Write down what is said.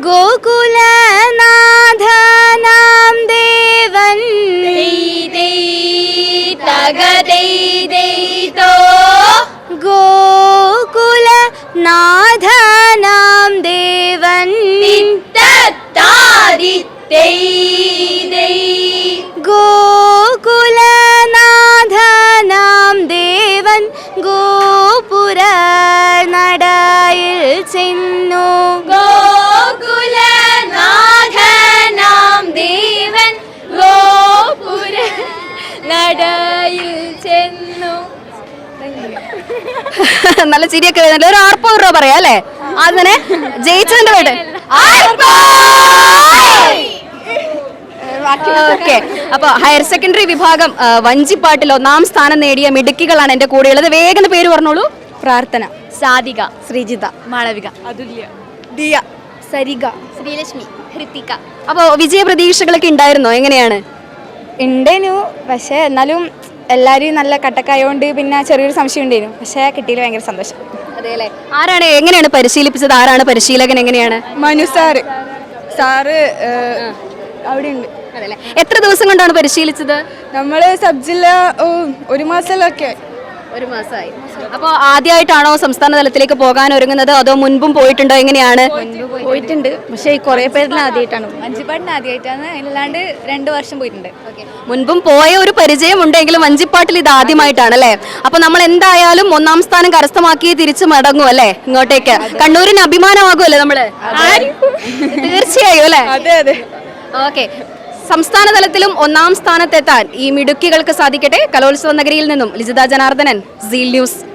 ഗോകുലനാഥനാം ദേവൻ. ഗോകുലനാഥനാം ദേവൻ. ഗോകുലനാഥനാം ദേവൻ ഗോപുര നടയിൽ ചെന്നു. ഗോകുലനാഥനാം നടയിൽ ചെന്നു. നല്ല ചിരിയൊക്കെ വരുന്നില്ല ഒരു ആർപ്പോ രൂപ പറയാം അല്ലേ? അങ്ങനെ ജയിച്ചതിന്റെ വീട് ഓക്കെ. അപ്പൊ ഹയർ സെക്കൻഡറി വിഭാഗം വഞ്ചിപ്പാട്ടിൽ ഒന്നാം സ്ഥാനം നേടിയ മിടുക്കികളാണ് എന്റെ കൂടെയുള്ളത് വേഗം പേര് പറഞ്ഞോളൂ. പ്രാർത്ഥന. സാധിക. ശ്രീജിത. മാളവിക. അതുല്യ. ദിയ. സരിക ശ്രീലക്ഷ്മി. ഹൃത്തിക. അപ്പൊ വിജയ പ്രതീക്ഷകളൊക്കെ ഉണ്ടായിരുന്നോ? എങ്ങനെയാണ്? ഉണ്ടേനു. പക്ഷേ എന്നാലും എല്ലാവരും നല്ല കട്ടക്കായോണ്ട് പിന്നെ ചെറിയൊരു സംശയം ഉണ്ടായിരുന്നു പക്ഷേ കിട്ടിയില്ല ഭയങ്കര സന്തോഷം. അതെയല്ലേ? ആരാണ് എങ്ങനെയാണ് പരിശീലിപ്പിച്ചത്? ആരാണ് പരിശീലകൻ? എങ്ങനെയാണ്? മനു സാറ് സാറ് അവിടെ ഉണ്ട് അതെല്ലേ എത്ര ദിവസം കൊണ്ടാണ് പരിശീലിച്ചത്? നമ്മൾ സബ് ജില്ല ഒരു മാസമൊക്കെ ഒരു മാസമായി. അപ്പോൾ ആദ്യമായിട്ടാണോ സംസ്ഥാന തലത്തിലേക്ക് പോകാൻ ഒരുങ്ങുന്നത്? അതോ മുൻപും പോയിട്ടുണ്ടോ? എങ്ങനെയാണ്? പോയിട്ടുണ്ട്. പക്ഷേ ഈ കുറേ പേരിന് ആദ്യമായിട്ടാണ് മഞ്ചിപ്പാട്ടിന് ആദ്യമായിട്ടാണ് അല്ലാണ്ട് രണ്ട് വർഷം പോയിട്ടുണ്ട്. മുൻപും പോയ ഒരു പരിചയം ഉണ്ടെങ്കിലും വഞ്ചിപ്പാട്ടിൽ ഇത് ആദ്യമായിട്ടാണ് അല്ലേ? അപ്പൊ നമ്മൾ എന്തായാലും ഒന്നാം സ്ഥാനം കരസ്ഥമാക്കി തിരിച്ചു മടങ്ങും അല്ലേ? ഇങ്ങോട്ടേക്ക്. കണ്ണൂരിന് അഭിമാനമാകുമല്ലേ നമ്മൾ. തീർച്ചയായും അല്ലേ? അതെ അതെ. ഓക്കെ. സംസ്ഥാന തലത്തിലും ഒന്നാം സ്ഥാനത്തെത്താൻ ഈ മിടുക്കികൾക്ക് സാധിക്കട്ടെ. കലോത്സവ നഗരിയിൽ നിന്നും ലിജിത ജനാർദ്ദനൻ സീൽ ന്യൂസ്.